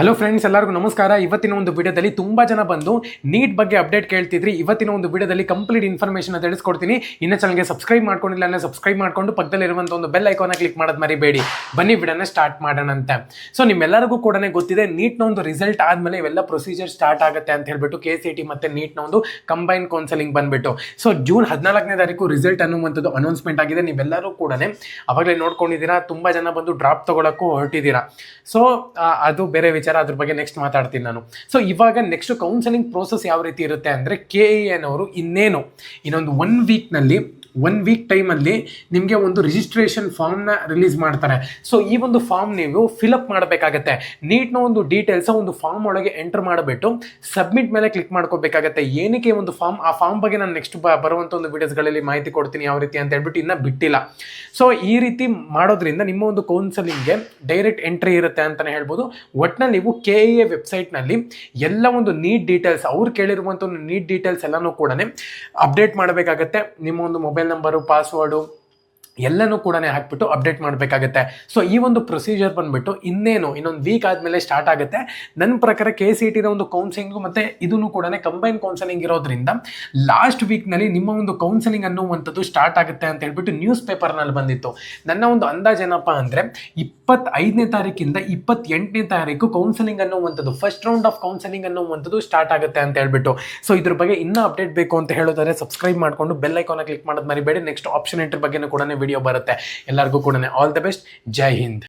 Hello friends ಎಲ್ಲರಿಗೂ ನಮಸ್ಕಾರ. ಇವತ್ತಿನ ಒಂದು ವಿಡಿಯೋದಲ್ಲಿ ತುಂಬ ಜನ ಬಂದು ನೀಟ್ ಬಗ್ಗೆ ಅಪ್ಡೇಟ್ ಕೇಳ್ತಿದ್ರಿ. ಇವತ್ತಿನ ಒಂದು ವಿಡಿಯೋದಲ್ಲಿ ಕಂಪ್ಲೀಟ್ ಇನ್ಫಾರ್ಮೇಷನ್ ತಿಳಿಸ್ಕೊಡ್ತೀನಿ. ಇನ್ನು ಚಾನಲ್ಗೆ ಸಬ್ಸ್ಕ್ರೈಬ್ ಮಾಡ್ಕೊಂಡಿಲ್ಲ ಅಂದರೆ ಸಬ್ಸ್ಕ್ರೈಬ್ ಮಾಡ್ಕೊಂಡು ಪಕ್ಕದಲ್ಲಿರುವಂಥ ಒಂದು ಬೆಲ್ ಐಕಾನ ಕ್ಲಿಕ್ ಮಾಡೋದು ಮರಿಬೇಡಿ. ಬನ್ನಿ ವಿಡಿಯೋನ ಸ್ಟಾರ್ಟ್ ಮಾಡೋಣಂತೆ ಸೊ ನಿಮ್ಮೆಲ್ಲರಿಗೂ ಕೂಡ ಗೊತ್ತಿದೆ ನೀಟ್ನ ಒಂದು ರಿಸಲ್ಟ್ ಆದಮೇಲೆ ಇವೆಲ್ಲ ಪ್ರೊಸೀಜರ್ ಸ್ಟಾರ್ಟ್ ಆಗುತ್ತೆ ಅಂತ ಹೇಳ್ಬಿಟ್ಟು ಕೆ ಸಿ ಟಿ ಮತ್ತು ನೀಟ್ನ ಒಂದು ಕಂಬೈನ್ ಕೌನ್ಸಲಿಂಗ್ ಬಂದ್ಬಿಟ್ಟು. ಸೊ ಜೂನ್ ಹದಿನಾಲ್ಕನೇ ತಾರೀಕು ರಿಸಲ್ಟ್ ಅನ್ನುವಂಥದ್ದು ಅನೌನ್ಸ್ಮೆಂಟ್ ಆಗಿದೆ. ನೀವೆಲ್ಲರೂ ಕೂಡ ಅವಾಗಲೇ ನೋಡ್ಕೊಂಡಿದ್ದೀರಾ, ತುಂಬ ಜನ ಬಂದು ಡ್ರಾಪ್ ತಗೊಳಕ್ಕೂ ಹೊರಟಿದ್ದೀರಾ. ಸೊ ಅದು ಬೇರೆ ವಿಚಾರ ಅದ್ರ ಬಗ್ಗೆ ನೆಕ್ಸ್ಟ್ ಮಾತಾಡ್ತೀನಿ ನಾನು. ಸೊ ಇವಾಗ ನೆಕ್ಸ್ಟ್ ಕೌನ್ಸಲಿಂಗ್ ಪ್ರೋಸೆಸ್ ಯಾವ ರೀತಿ ಇರುತ್ತೆ ಅಂದರೆ ಕೆ ಎನ್ ಅವರು ಇನ್ನೇನು, ಇನ್ನೊಂದು ಒನ್ ವೀಕ್ನಲ್ಲಿ ಒನ್ ವೀಕ್ ಟೈಮಲ್ಲಿ ನಿಮಗೆ ಒಂದು ರಿಜಿಸ್ಟ್ರೇಷನ್ ಫಾರ್ಮ್ನ ರಿಲೀಸ್ ಮಾಡ್ತಾರೆ. ಸೊ ಈ ಒಂದು ಫಾರ್ಮ್ ನೀವು ಫಿಲಪ್ ಮಾಡಬೇಕಾಗತ್ತೆ. ನೀಟ್ನ ಒಂದು ಡೀಟೇಲ್ಸ್ ಒಂದು ಫಾರ್ಮ್ ಒಳಗೆ ಎಂಟರ್ ಮಾಡಿಬಿಟ್ಟು ಸಬ್ಮಿಟ್ ಮೇಲೆ ಕ್ಲಿಕ್ ಮಾಡ್ಕೋಬೇಕಾಗತ್ತೆ. ಏನಕ್ಕೆ ಒಂದು ಫಾರ್ಮ್ ಆ ಫಾರ್ಮ್ ಬಗ್ಗೆ ನಾನು ನೆಕ್ಸ್ಟ್ ಬರುವಂಥ ಒಂದು ವಿಡಿಯೋಸ್ಗಳಲ್ಲಿ ಮಾಹಿತಿ ಕೊಡ್ತೀನಿ ಯಾವ ರೀತಿ ಅಂತ ಹೇಳ್ಬಿಟ್ಟು ಇನ್ನೂ ಬಿಟ್ಟಿಲ್ಲ. ಸೊ ಈ ರೀತಿ ಮಾಡೋದ್ರಿಂದ ನಿಮ್ಮ ಒಂದು ಕೌನ್ಸಲಿಂಗ್ಗೆ ಡೈರೆಕ್ಟ್ ಎಂಟ್ರಿ ಇರುತ್ತೆ ಅಂತಲೇ ಹೇಳ್ಬೋದು. ಒಟ್ಟಿನಲ್ಲಿ ನೀವು ಕೆ ಇ ಎ ವೆಬ್ಸೈಟ್ನಲ್ಲಿ ಎಲ್ಲ ಒಂದು ನೀಟ್ ಡೀಟೇಲ್ಸ್ ಅವ್ರು ಕೇಳಿರುವಂಥ ಒಂದು ನೀಟ್ ಡೀಟೇಲ್ಸ್ ಎಲ್ಲನೂ ಕೂಡ ಅಪ್ಡೇಟ್ ಮಾಡಬೇಕಾಗತ್ತೆ. ನಿಮ್ಮ ಒಂದು ಮೊಬೈಲ್ ನಂಬರು ಪಾಸ್ವರ್ಡು ಎಲ್ಲನೂ ಕೂಡ ಹಾಕ್ಬಿಟ್ಟು ಅಪ್ಡೇಟ್ ಮಾಡಬೇಕಾಗುತ್ತೆ. ಸೊ ಈ ಒಂದು ಪ್ರೊಸೀಜರ್ ಬಂದ್ಬಿಟ್ಟು ಇನ್ನೇನು, ಇನ್ನೊಂದು ವೀಕ್ ಆದಮೇಲೆ ಸ್ಟಾರ್ಟ್ ಆಗುತ್ತೆ. ನನ್ನ ಪ್ರಕಾರ ಕೆ ಸಿ ಟಿನ ಒಂದು ಕೌನ್ಸಿಲಿಂಗು ಮತ್ತು ಇದನ್ನು ಕೂಡ ಕಂಬೈನ್ ಕೌನ್ಸೆಲಿಂಗ್ ಇರೋದ್ರಿಂದ ಲಾಸ್ಟ್ ವೀಕ್ನಲ್ಲಿ ನಿಮ್ಮ ಒಂದು ಕೌನ್ಸಿಲಿಂಗ್ ಅನ್ನುವಂಥದ್ದು ಸ್ಟಾರ್ಟ್ ಆಗುತ್ತೆ ಅಂತ ಹೇಳ್ಬಿಟ್ಟು ನ್ಯೂಸ್ ಪೇಪರ್ನಲ್ಲಿ ಬಂದಿತ್ತು. ನನ್ನ ಒಂದು ಅಂದಾಜು ಏನಪ್ಪ ಅಂದರೆ ಇಪ್ಪತ್ತೈದನೇ ತಾರೀಕಿಂದ ಇಪ್ಪತ್ತೆಂಟನೇ ತಾರೀಕು ಕೌನ್ಸಿಲಿಂಗ್ ಅನ್ನುವಂಥದ್ದು ಫಸ್ಟ್ ರೌಂಡ್ ಆಫ್ ಕೌನ್ಸಿಲಿಂಗ್ ಅನ್ನುವಂಥದ್ದು ಸ್ಟಾರ್ಟ್ ಆಗುತ್ತೆ ಅಂತ ಹೇಳ್ಬಿಟ್ಟು. ಸೊ ಇದ್ರ ಬಗ್ಗೆ ಇನ್ನೂ ಅಪ್ಡೇಟ್ ಬೇಕು ಅಂತ ಹೇಳೋದಾದ್ರೆ ಸಬ್ಸ್ಕ್ರೈಬ್ ಮಾಡಿಕೊಂಡು ಬೆಲ್ ಐಕಾನ ಕ್ಲಿಕ್ ಮಾಡೋದು ಮರಿಬೇಡಿ. ನೆಕ್ಸ್ಟ್ ಆಪ್ಷನ್ ಎಂಟ್ರಿ ಬಗ್ಗೆನೂ ಕೂಡ ವಿಡಿಯೋ ಬರುತ್ತೆ ಎಲ್ಲರಿಗೂ ಕೂಡ all the best Jai Hind